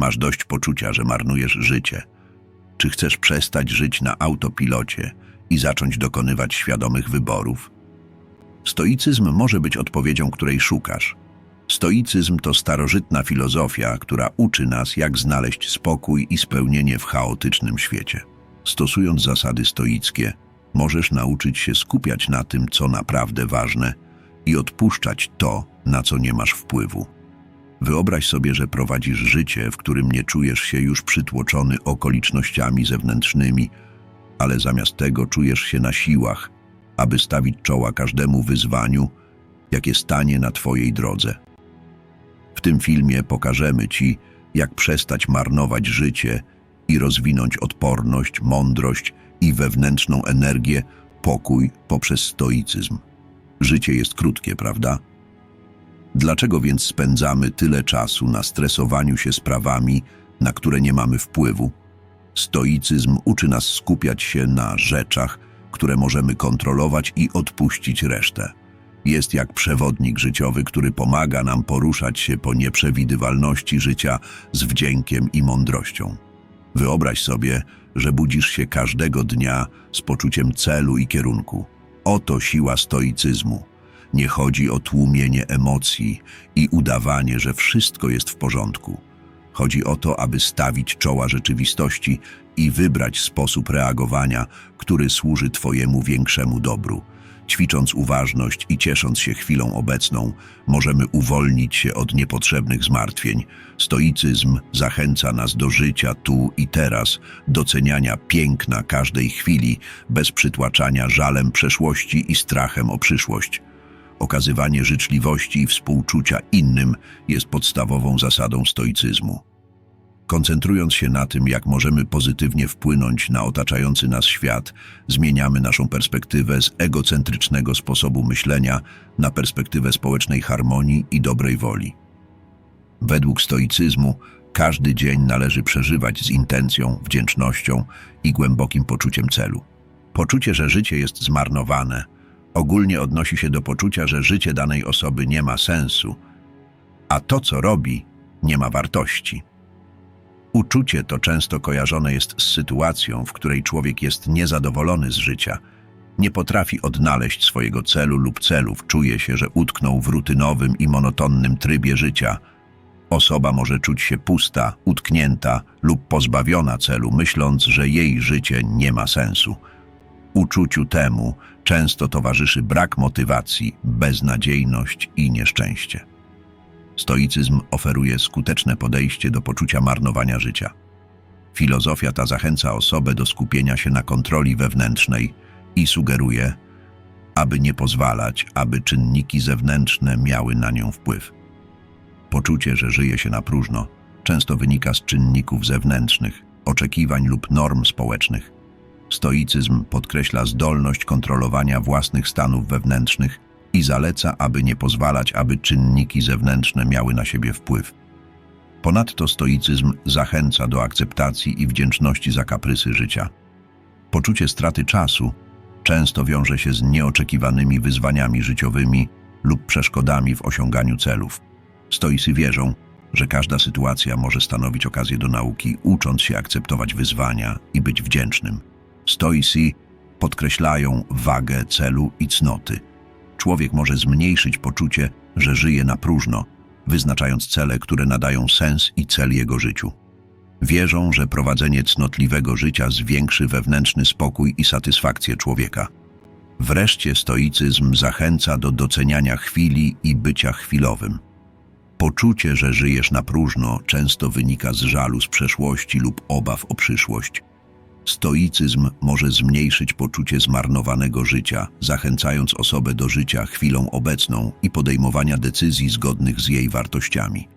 Masz dość poczucia, że marnujesz życie. Czy chcesz przestać żyć na autopilocie i zacząć dokonywać świadomych wyborów? Stoicyzm może być odpowiedzią, której szukasz. Stoicyzm to starożytna filozofia, która uczy nas, jak znaleźć spokój i spełnienie w chaotycznym świecie. Stosując zasady stoickie, możesz nauczyć się skupiać na tym, co naprawdę ważne i odpuszczać to, na co nie masz wpływu. Wyobraź sobie, że prowadzisz życie, w którym nie czujesz się już przytłoczony okolicznościami zewnętrznymi, ale zamiast tego czujesz się na siłach, aby stawić czoła każdemu wyzwaniu, jakie stanie na Twojej drodze. W tym filmie pokażemy Ci, jak przestać marnować życie i rozwinąć odporność, mądrość i wewnętrzną energię, pokój poprzez stoicyzm. Życie jest krótkie, prawda? Dlaczego więc spędzamy tyle czasu na stresowaniu się sprawami, na które nie mamy wpływu? Stoicyzm uczy nas skupiać się na rzeczach, które możemy kontrolować i odpuścić resztę. Jest jak przewodnik życiowy, który pomaga nam poruszać się po nieprzewidywalności życia z wdziękiem i mądrością. Wyobraź sobie, że budzisz się każdego dnia z poczuciem celu i kierunku. Oto siła stoicyzmu. Nie chodzi o tłumienie emocji i udawanie, że wszystko jest w porządku. Chodzi o to, aby stawić czoła rzeczywistości i wybrać sposób reagowania, który służy Twojemu większemu dobru. Ćwicząc uważność i ciesząc się chwilą obecną, możemy uwolnić się od niepotrzebnych zmartwień. Stoicyzm zachęca nas do życia tu i teraz, doceniania piękna każdej chwili, bez przytłaczania żalem przeszłości i strachem o przyszłość. Okazywanie życzliwości i współczucia innym jest podstawową zasadą stoicyzmu. Koncentrując się na tym, jak możemy pozytywnie wpłynąć na otaczający nas świat, zmieniamy naszą perspektywę z egocentrycznego sposobu myślenia na perspektywę społecznej harmonii i dobrej woli. Według stoicyzmu każdy dzień należy przeżywać z intencją, wdzięcznością i głębokim poczuciem celu. Poczucie, że życie jest zmarnowane, ogólnie odnosi się do poczucia, że życie danej osoby nie ma sensu, a to, co robi, nie ma wartości. Uczucie to często kojarzone jest z sytuacją, w której człowiek jest niezadowolony z życia, nie potrafi odnaleźć swojego celu lub celów, czuje się, że utknął w rutynowym i monotonnym trybie życia. Osoba może czuć się pusta, utknięta lub pozbawiona celu, myśląc, że jej życie nie ma sensu. Uczuciu temu często towarzyszy brak motywacji, beznadziejność i nieszczęście. Stoicyzm oferuje skuteczne podejście do poczucia marnowania życia. Filozofia ta zachęca osobę do skupienia się na kontroli wewnętrznej i sugeruje, aby nie pozwalać, aby czynniki zewnętrzne miały na nią wpływ. Poczucie, że żyje się na próżno, często wynika z czynników zewnętrznych, oczekiwań lub norm społecznych. Stoicyzm podkreśla zdolność kontrolowania własnych stanów wewnętrznych i zaleca, aby nie pozwalać, aby czynniki zewnętrzne miały na siebie wpływ. Ponadto stoicyzm zachęca do akceptacji i wdzięczności za kaprysy życia. Poczucie straty czasu często wiąże się z nieoczekiwanymi wyzwaniami życiowymi lub przeszkodami w osiąganiu celów. Stoicy wierzą, że każda sytuacja może stanowić okazję do nauki, ucząc się akceptować wyzwania i być wdzięcznym. Stoicy podkreślają wagę celu i cnoty – człowiek może zmniejszyć poczucie, że żyje na próżno, wyznaczając cele, które nadają sens i cel jego życiu. Wierzą, że prowadzenie cnotliwego życia zwiększy wewnętrzny spokój i satysfakcję człowieka. Wreszcie stoicyzm zachęca do doceniania chwili i bycia chwilowym. Poczucie, że żyjesz na próżno, często wynika z żalu z przeszłości lub obaw o przyszłość. Stoicyzm może zmniejszyć poczucie zmarnowanego życia, zachęcając osobę do życia chwilą obecną i podejmowania decyzji zgodnych z jej wartościami.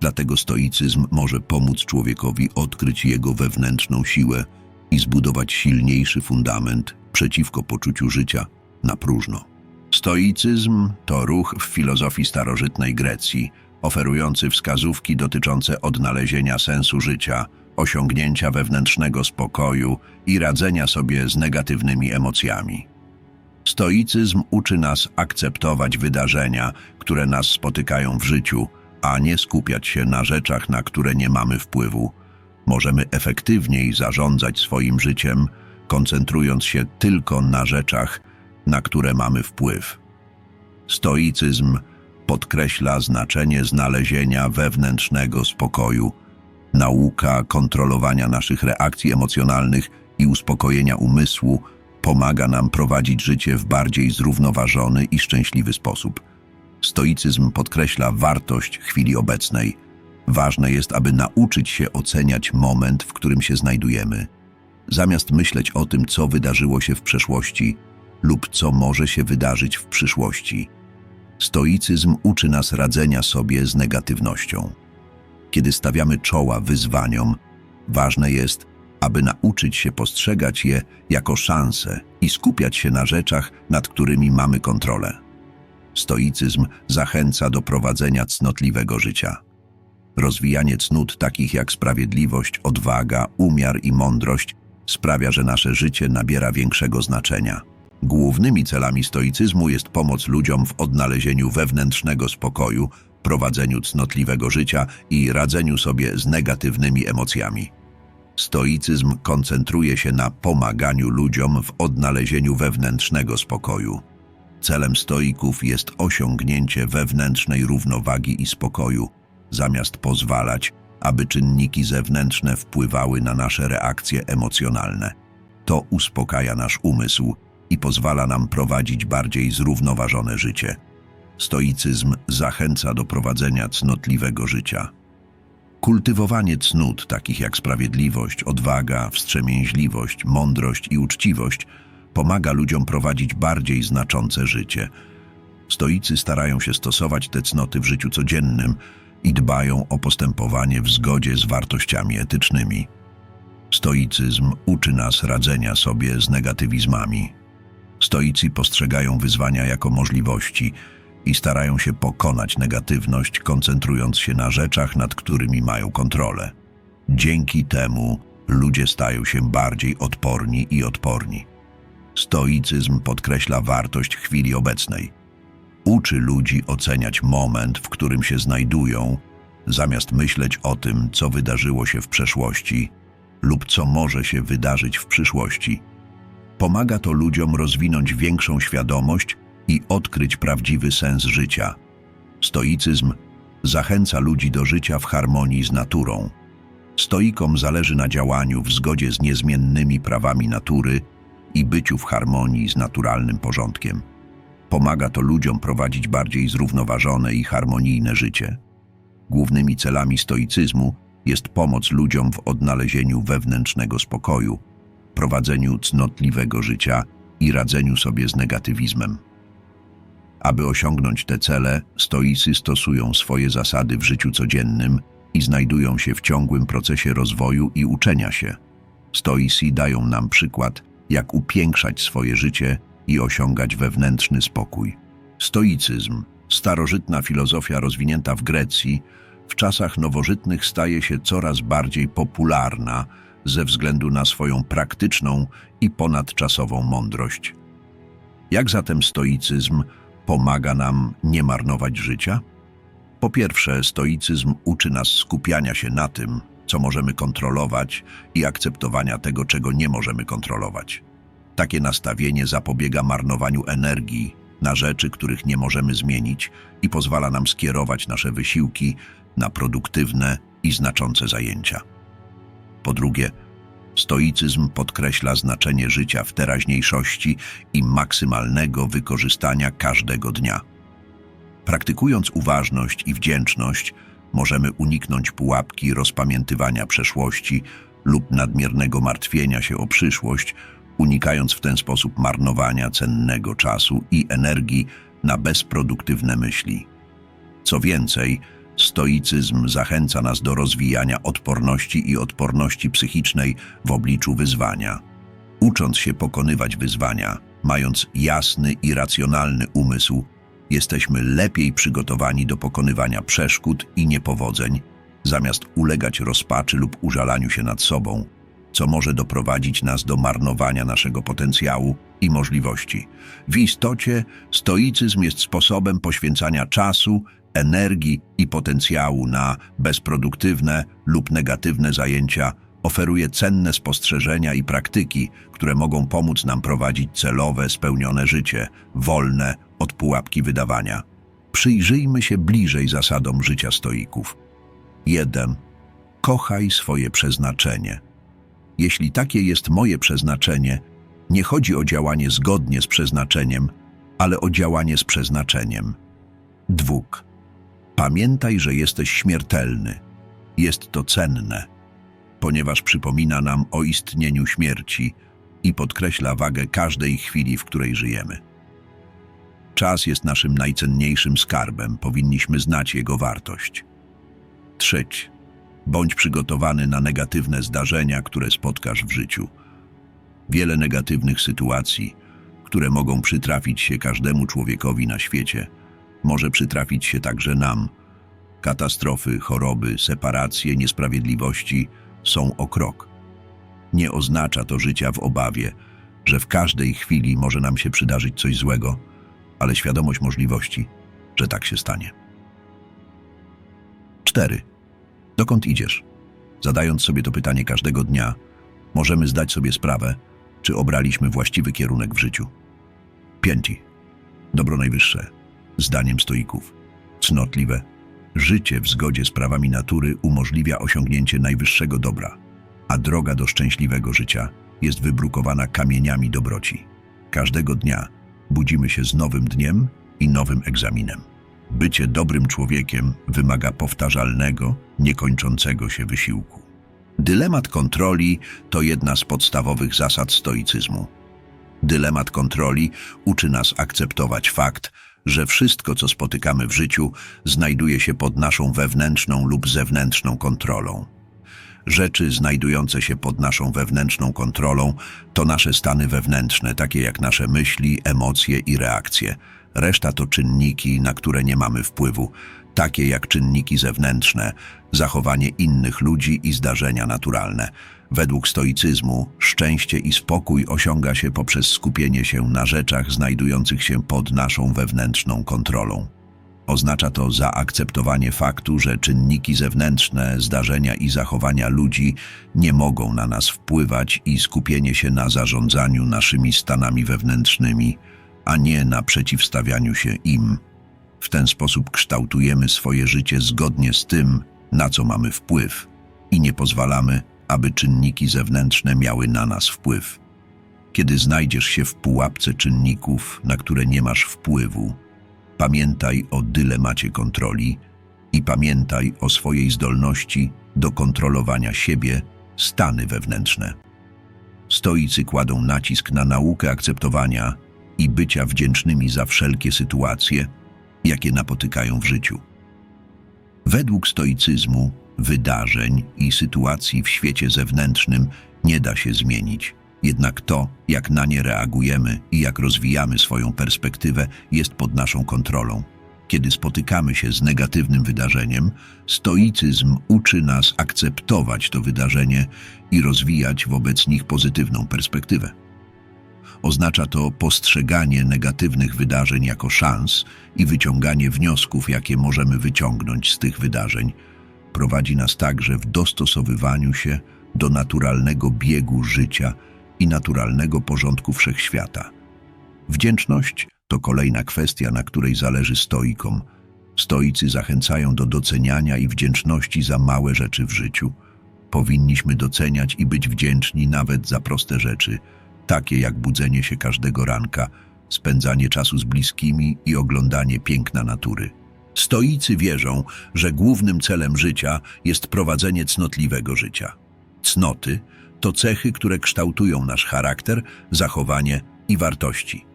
Dlatego stoicyzm może pomóc człowiekowi odkryć jego wewnętrzną siłę i zbudować silniejszy fundament przeciwko poczuciu życia na próżno. Stoicyzm to ruch w filozofii starożytnej Grecji, oferujący wskazówki dotyczące odnalezienia sensu życia – osiągnięcia wewnętrznego spokoju i radzenia sobie z negatywnymi emocjami. Stoicyzm uczy nas akceptować wydarzenia, które nas spotykają w życiu, a nie skupiać się na rzeczach, na które nie mamy wpływu. Możemy efektywniej zarządzać swoim życiem, koncentrując się tylko na rzeczach, na które mamy wpływ. Stoicyzm podkreśla znaczenie znalezienia wewnętrznego spokoju, nauka kontrolowania naszych reakcji emocjonalnych i uspokojenia umysłu pomaga nam prowadzić życie w bardziej zrównoważony i szczęśliwy sposób. Stoicyzm podkreśla wartość chwili obecnej. Ważne jest, aby nauczyć się oceniać moment, w którym się znajdujemy, zamiast myśleć o tym, co wydarzyło się w przeszłości lub co może się wydarzyć w przyszłości. Stoicyzm uczy nas radzenia sobie z negatywnością. Kiedy stawiamy czoła wyzwaniom, ważne jest, aby nauczyć się postrzegać je jako szansę i skupiać się na rzeczach, nad którymi mamy kontrolę. Stoicyzm zachęca do prowadzenia cnotliwego życia. Rozwijanie cnót takich jak sprawiedliwość, odwaga, umiar i mądrość sprawia, że nasze życie nabiera większego znaczenia. Głównymi celami stoicyzmu jest pomoc ludziom w odnalezieniu wewnętrznego spokoju, prowadzeniu cnotliwego życia i radzeniu sobie z negatywnymi emocjami. Stoicyzm koncentruje się na pomaganiu ludziom w odnalezieniu wewnętrznego spokoju. Celem stoików jest osiągnięcie wewnętrznej równowagi i spokoju, zamiast pozwalać, aby czynniki zewnętrzne wpływały na nasze reakcje emocjonalne. To uspokaja nasz umysł i pozwala nam prowadzić bardziej zrównoważone życie. Stoicyzm zachęca do prowadzenia cnotliwego życia. Kultywowanie cnót takich jak sprawiedliwość, odwaga, wstrzemięźliwość, mądrość i uczciwość pomaga ludziom prowadzić bardziej znaczące życie. Stoicy starają się stosować te cnoty w życiu codziennym i dbają o postępowanie w zgodzie z wartościami etycznymi. Stoicyzm uczy nas radzenia sobie z negatywizmami. Stoicy postrzegają wyzwania jako możliwości i starają się pokonać negatywność, koncentrując się na rzeczach, nad którymi mają kontrolę. Dzięki temu ludzie stają się bardziej odporni i odporni. Stoicyzm podkreśla wartość chwili obecnej. Uczy ludzi oceniać moment, w którym się znajdują, zamiast myśleć o tym, co wydarzyło się w przeszłości lub co może się wydarzyć w przyszłości. Pomaga to ludziom rozwinąć większą świadomość i odkryć prawdziwy sens życia. Stoicyzm zachęca ludzi do życia w harmonii z naturą. Stoikom zależy na działaniu w zgodzie z niezmiennymi prawami natury i byciu w harmonii z naturalnym porządkiem. Pomaga to ludziom prowadzić bardziej zrównoważone i harmonijne życie. Głównymi celami stoicyzmu jest pomoc ludziom w odnalezieniu wewnętrznego spokoju, prowadzeniu cnotliwego życia i radzeniu sobie z negatywizmem. Aby osiągnąć te cele, stoicy stosują swoje zasady w życiu codziennym i znajdują się w ciągłym procesie rozwoju i uczenia się. Stoicy dają nam przykład, jak upiększać swoje życie i osiągać wewnętrzny spokój. Stoicyzm, starożytna filozofia rozwinięta w Grecji, w czasach nowożytnych staje się coraz bardziej popularna ze względu na swoją praktyczną i ponadczasową mądrość. Jak zatem stoicyzm pomaga nam nie marnować życia? Po pierwsze, stoicyzm uczy nas skupiania się na tym, co możemy kontrolować i akceptowania tego, czego nie możemy kontrolować. Takie nastawienie zapobiega marnowaniu energii na rzeczy, których nie możemy zmienić i pozwala nam skierować nasze wysiłki na produktywne i znaczące zajęcia. Po drugie, stoicyzm podkreśla znaczenie życia w teraźniejszości i maksymalnego wykorzystania każdego dnia. Praktykując uważność i wdzięczność, możemy uniknąć pułapki rozpamiętywania przeszłości lub nadmiernego martwienia się o przyszłość, unikając w ten sposób marnowania cennego czasu i energii na bezproduktywne myśli. Co więcej, stoicyzm zachęca nas do rozwijania odporności i odporności psychicznej w obliczu wyzwania. Ucząc się pokonywać wyzwania, mając jasny i racjonalny umysł, jesteśmy lepiej przygotowani do pokonywania przeszkód i niepowodzeń, zamiast ulegać rozpaczy lub użalaniu się nad sobą, co może doprowadzić nas do marnowania naszego potencjału i możliwości. W istocie stoicyzm jest sposobem poświęcania czasu, energii i potencjału na bezproduktywne lub negatywne zajęcia, oferuje cenne spostrzeżenia i praktyki, które mogą pomóc nam prowadzić celowe, spełnione życie, wolne od pułapki wydawania. Przyjrzyjmy się bliżej zasadom życia stoików. 1. Kochaj swoje przeznaczenie. Jeśli takie jest moje przeznaczenie, nie chodzi o działanie zgodnie z przeznaczeniem, ale o działanie z przeznaczeniem. Dwóch. Pamiętaj, że jesteś śmiertelny. Jest to cenne, ponieważ przypomina nam o istnieniu śmierci i podkreśla wagę każdej chwili, w której żyjemy. Czas jest naszym najcenniejszym skarbem, powinniśmy znać jego wartość. Trzeć. Bądź przygotowany na negatywne zdarzenia, które spotkasz w życiu. Wiele negatywnych sytuacji, które mogą przytrafić się każdemu człowiekowi na świecie, może przytrafić się także nam. Katastrofy, choroby, separacje, niesprawiedliwości są o krok. Nie oznacza to życia w obawie, że w każdej chwili może nam się przydarzyć coś złego, ale świadomość możliwości, że tak się stanie. 4. Dokąd idziesz? Zadając sobie to pytanie każdego dnia, możemy zdać sobie sprawę, czy obraliśmy właściwy kierunek w życiu. 5. Dobro najwyższe. Zdaniem stoików. Cnotliwe. Życie w zgodzie z prawami natury umożliwia osiągnięcie najwyższego dobra, a droga do szczęśliwego życia jest wybrukowana kamieniami dobroci. Każdego dnia budzimy się z nowym dniem i nowym egzaminem. Bycie dobrym człowiekiem wymaga powtarzalnego, niekończącego się wysiłku. Dylemat kontroli to jedna z podstawowych zasad stoicyzmu. Dylemat kontroli uczy nas akceptować fakt, że wszystko, co spotykamy w życiu, znajduje się pod naszą wewnętrzną lub zewnętrzną kontrolą. Rzeczy znajdujące się pod naszą wewnętrzną kontrolą to nasze stany wewnętrzne, takie jak nasze myśli, emocje i reakcje. Reszta to czynniki, na które nie mamy wpływu, takie jak czynniki zewnętrzne, zachowanie innych ludzi i zdarzenia naturalne. Według stoicyzmu szczęście i spokój osiąga się poprzez skupienie się na rzeczach znajdujących się pod naszą wewnętrzną kontrolą. Oznacza to zaakceptowanie faktu, że czynniki zewnętrzne, zdarzenia i zachowania ludzi nie mogą na nas wpływać i skupienie się na zarządzaniu naszymi stanami wewnętrznymi, a nie na przeciwstawianiu się im. W ten sposób kształtujemy swoje życie zgodnie z tym, na co mamy wpływ i nie pozwalamy, aby czynniki zewnętrzne miały na nas wpływ. Kiedy znajdziesz się w pułapce czynników, na które nie masz wpływu, pamiętaj o dylemacie kontroli i pamiętaj o swojej zdolności do kontrolowania siebie, stany wewnętrzne. Stoicy kładą nacisk na naukę akceptowania i bycia wdzięcznymi za wszelkie sytuacje, jakie napotykają w życiu. Według stoicyzmu wydarzeń i sytuacji w świecie zewnętrznym nie da się zmienić. Jednak to, jak na nie reagujemy i jak rozwijamy swoją perspektywę, jest pod naszą kontrolą. Kiedy spotykamy się z negatywnym wydarzeniem, stoicyzm uczy nas akceptować to wydarzenie i rozwijać wobec nich pozytywną perspektywę. Oznacza to postrzeganie negatywnych wydarzeń jako szans i wyciąganie wniosków, jakie możemy wyciągnąć z tych wydarzeń. Prowadzi nas także w dostosowywaniu się do naturalnego biegu życia i naturalnego porządku wszechświata. Wdzięczność to kolejna kwestia, na której zależy stoikom. Stoicy zachęcają do doceniania i wdzięczności za małe rzeczy w życiu. Powinniśmy doceniać i być wdzięczni nawet za proste rzeczy, takie jak budzenie się każdego ranka, spędzanie czasu z bliskimi i oglądanie piękna natury. Stoicy wierzą, że głównym celem życia jest prowadzenie cnotliwego życia. Cnoty to cechy, które kształtują nasz charakter, zachowanie i wartości.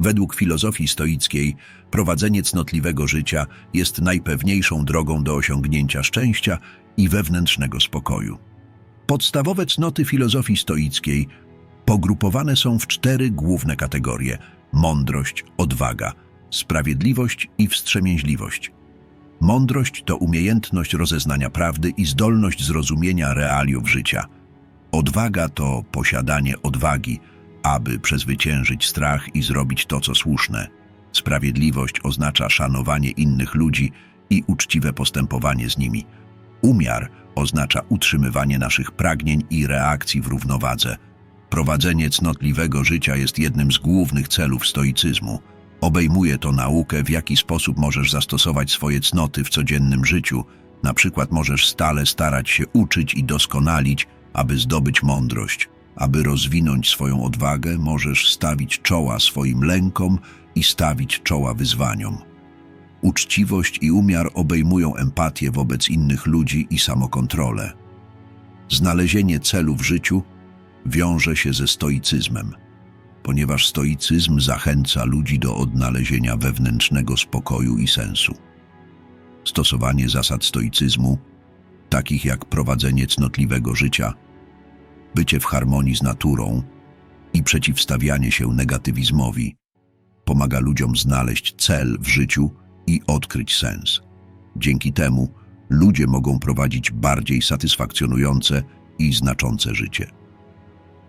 Według filozofii stoickiej prowadzenie cnotliwego życia jest najpewniejszą drogą do osiągnięcia szczęścia i wewnętrznego spokoju. Podstawowe cnoty filozofii stoickiej pogrupowane są w cztery główne kategorie: mądrość, odwaga, sprawiedliwość i wstrzemięźliwość. Mądrość to umiejętność rozeznania prawdy i zdolność zrozumienia realiów życia. Odwaga to posiadanie odwagi, aby przezwyciężyć strach i zrobić to, co słuszne. Sprawiedliwość oznacza szanowanie innych ludzi i uczciwe postępowanie z nimi. Umiar oznacza utrzymywanie naszych pragnień i reakcji w równowadze. Prowadzenie cnotliwego życia jest jednym z głównych celów stoicyzmu. Obejmuje to naukę, w jaki sposób możesz zastosować swoje cnoty w codziennym życiu. Na przykład możesz stale starać się uczyć i doskonalić, aby zdobyć mądrość. Aby rozwinąć swoją odwagę, możesz stawić czoła swoim lękom i stawić czoła wyzwaniom. Uczciwość i umiar obejmują empatię wobec innych ludzi i samokontrolę. Znalezienie celu w życiu wiąże się ze stoicyzmem, ponieważ stoicyzm zachęca ludzi do odnalezienia wewnętrznego spokoju i sensu. Stosowanie zasad stoicyzmu, takich jak prowadzenie cnotliwego życia, bycie w harmonii z naturą i przeciwstawianie się negatywizmowi, pomaga ludziom znaleźć cel w życiu i odkryć sens. Dzięki temu ludzie mogą prowadzić bardziej satysfakcjonujące i znaczące życie.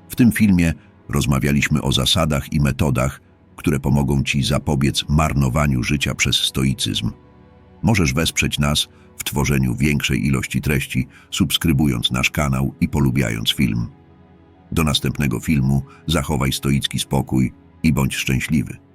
W tym filmie rozmawialiśmy o zasadach i metodach, które pomogą Ci zapobiec marnowaniu życia przez stoicyzm. Możesz wesprzeć nas w tworzeniu większej ilości treści, subskrybując nasz kanał i polubiając film. Do następnego filmu zachowaj stoicki spokój i bądź szczęśliwy.